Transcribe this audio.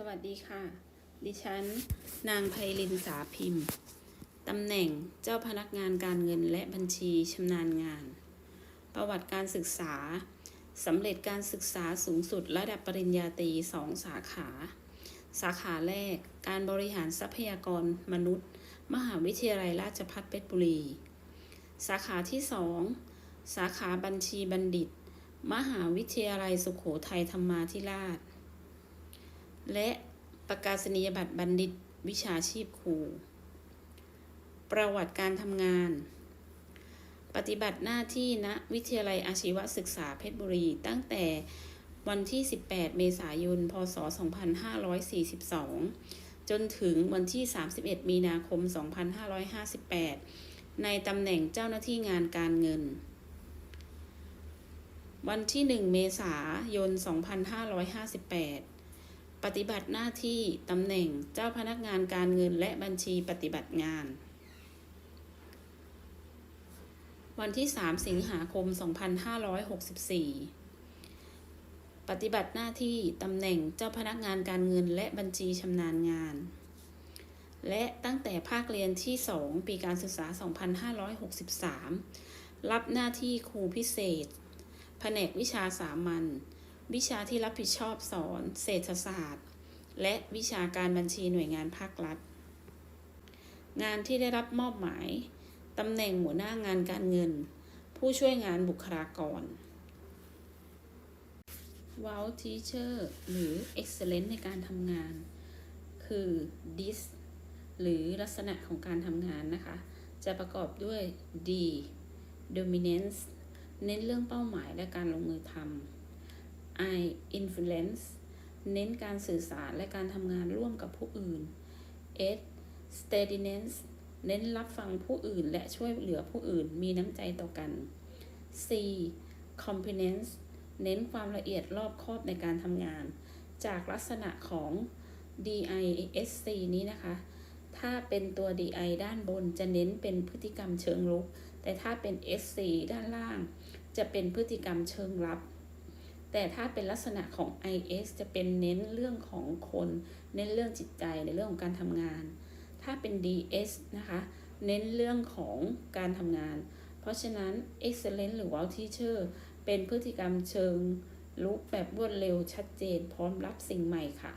สวัสดีค่ะ ดิฉัน นางไพลินสาพิมพ์ ตำแหน่งเจ้าพนักงานการเงินและบัญชีชำนาญงาน ประวัติการศึกษา สำเร็จการศึกษาสูงสุดระดับปริญญาตรีสองสาขา สาขาแรก การบริหารทรัพยากรมนุษย์ มหาวิทยาลัยราชภัฏเพชรบุรี สาขาที่สองสาขาบัญชีบัณฑิต มหาวิทยาลัยสุขโขทัยธรรมาธิราช และประกาศนียบัตรบัณฑิตวิชาชีพครู ประวัติการทำงาน ปฏิบัติหน้าที่ณวิทยาลัยอาชีวศึกษาเพชรบุรี ตั้งแต่วันที่ 18 เมษายน พศ 2542 จนถึงวันที่ 31 มีนาคม 2558 ในตำแหน่งเจ้าหน้าที่งานการเงิน วันที่ 1 เมษายน 2558 ปฏิบัติหน้าที่ตำแหน่งเจ้าพนักงานการเงินและบัญชีปฏิบัติงาน วันที่ 3 สิงหาคม 2564 ปฏิบัติหน้าที่ตำแหน่งเจ้าพนักงานการเงินและบัญชีชำนาญงาน และตั้งแต่ภาคเรียนที่ 2 ปีการศึกษา 2563 รับหน้าที่ครูพิเศษ แผนกวิชาสามัญ วิชาที่รับผิดชอบสอน เศรษฐศาสตร์ และวิชาการบัญชีหน่วยงานภาครัฐ งานที่ได้รับมอบหมายตำแหน่งหัวหน้างานการเงิน ผู้ช่วยงานบุคลากร Wow Teacher หรือ Excellence ในการทำงาน คือ dis หรือลักษณะของการทำงานนะคะ จะประกอบด้วย D dominance เน้นเรื่องเป้าหมายและการลงมือทำ I influence เน้นการสื่อสารและการทำงานร่วมกับผู้อื่น S steadiness เน้นรับฟังผู้อื่นและช่วยเหลือผู้อื่นมีน้ำใจต่อกัน C competence เน้นความละเอียดรอบคอบในการทำงาน จากลักษณะของ DISC นี้นะคะ ถ้าเป็นตัว DI ด้านบนจะเน้นเป็นพฤติกรรมเชิงรุก แต่ถ้าเป็น SC ด้านล่าง จะเป็นพฤติกรรมเชิงรับ แต่ถ้าเป็นลักษณะของ IS จะเป็นเน้นเรื่องของคน เน้นเรื่องจิตใจในเรื่องของการทำงาน ถ้าเป็น DS นะคะ เน้นเรื่องของการทำงาน เพราะฉะนั้น Excellent หรือ Wow Teacher เป็นพฤติกรรมเชิงลุกแบบรวดเร็วชัดเจน พร้อมรับสิ่งใหม่ค่ะ